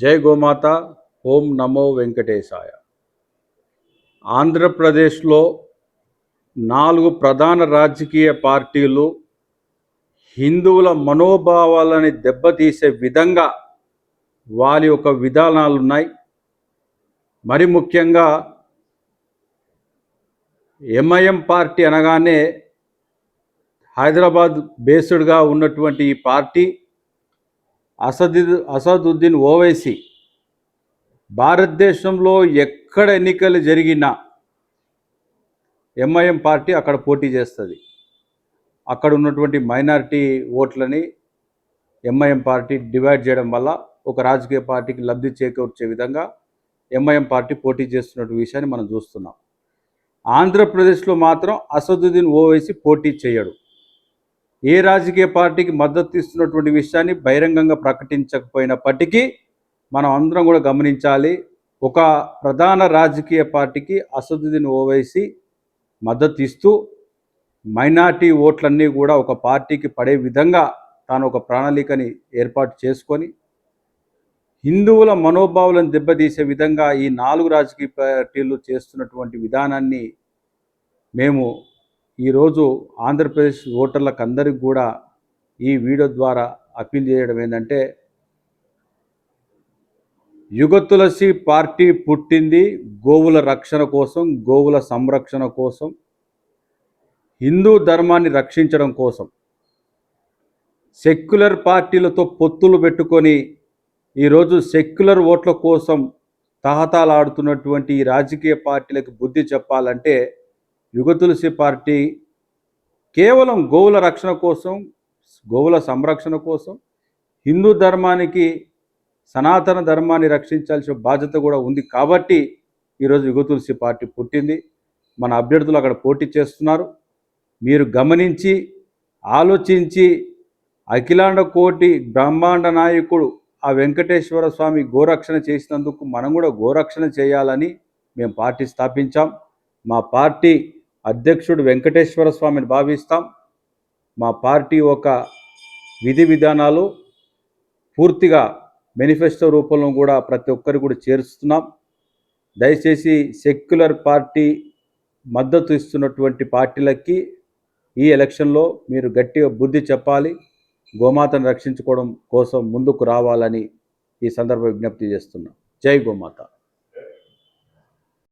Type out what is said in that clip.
జై గోమాత ఓం నమో వెంకటేశాయ. ఆంధ్రప్రదేశ్లో నాలుగు ప్రధాన రాజకీయ పార్టీలు హిందువుల మనోభావాలని దెబ్బతీసే విధంగా వారి యొక్క విధానాలు ఉన్నాయి మరి ముఖ్యంగా ఎంఐఎం పార్టీ అనగానే హైదరాబాద్ బేస్డ్గా ఉన్నటువంటి ఈ పార్టీ అసదు అసదుద్దీన్ ఓవైసీ భారతదేశంలో ఎక్కడ ఎన్నికలు జరిగినా ఎంఐఎం పార్టీ అక్కడ పోటీ చేస్తుంది. అక్కడ ఉన్నటువంటి మైనారిటీ ఓట్లని ఎంఐఎం పార్టీ డివైడ్ చేయడం వల్ల ఒక రాజకీయ పార్టీకి లబ్ధి చేకూర్చే విధంగా ఎంఐఎం పార్టీ పోటీ చేస్తున్న విషయాన్ని మనం చూస్తున్నాం. ఆంధ్రప్రదేశ్లో మాత్రం అసదుద్దీన్ ఓవైసీ పోటీ చేయడు. ఏ రాజకీయ పార్టీకి మద్దతు ఇస్తున్నటువంటి విషయాన్ని బహిరంగంగా ప్రకటించకపోయినప్పటికీ మనం అందరం కూడా గమనించాలి. ఒక ప్రధాన రాజకీయ పార్టీకి అసదుద్దీన్ ఓవైసీ మద్దతు ఇస్తూ మైనార్టీ ఓట్లన్నీ కూడా ఒక పార్టీకి పడే విధంగా తాను ఒక ప్రణాళికని ఏర్పాటు చేసుకొని హిందువుల మనోభావాలను దెబ్బతీసే విధంగా ఈ నాలుగు రాజకీయ పార్టీలు చేస్తున్నటువంటి విధానాన్ని మేము ఈరోజు ఆంధ్రప్రదేశ్ ఓటర్లకు అందరికి కూడా ఈ వీడియో ద్వారా అప్పీల్ చేయడం ఏంటంటే యుగ తులసి పార్టీ పుట్టింది గోవుల రక్షణ కోసం గోవుల సంరక్షణ కోసం హిందూ ధర్మాన్ని రక్షించడం కోసం. సెక్యులర్ పార్టీలతో పొత్తులు పెట్టుకొని ఈరోజు సెక్యులర్ ఓట్ల కోసం తహతాలాడుతున్నటువంటి ఈ రాజకీయ పార్టీలకు బుద్ధి చెప్పాలంటే యుగ తులసి పార్టీ కేవలం గోవుల రక్షణ కోసం గోవుల సంరక్షణ కోసం హిందూ ధర్మానికి సనాతన ధర్మాన్ని రక్షించాల్సిన బాధ్యత కూడా ఉంది కాబట్టి ఈరోజు యుగ తులసి పార్టీ పుట్టింది. మన అభ్యర్థులు అక్కడ పోటీ చేస్తున్నారు. మీరు గమనించి ఆలోచించి అఖిలాండ కోటి బ్రహ్మాండ నాయకుడు ఆ వెంకటేశ్వర స్వామి గోరక్షణ చేసినందుకు మనం కూడా గోరక్షణ చేయాలని మేము పార్టీ స్థాపించాం. మా పార్టీ అధ్యక్షుడు వెంకటేశ్వర స్వామిని భావిస్తాం. మా పార్టీ ఒక విధి విధానాలు పూర్తిగా మేనిఫెస్టో రూపంలో కూడా ప్రతి ఒక్కరు కూడా చేరుస్తున్నాం. దయచేసి సెక్యులర్ పార్టీ మద్దతు ఇస్తున్నటువంటి పార్టీలకి ఈ ఎలక్షన్లో మీరు గట్టిగా బుద్ధి చెప్పాలి. గోమాతను రక్షించుకోవడం కోసం ముందుకు రావాలని ఈ సందర్భ విజ్ఞప్తి చేస్తున్నాం. జై గోమాత.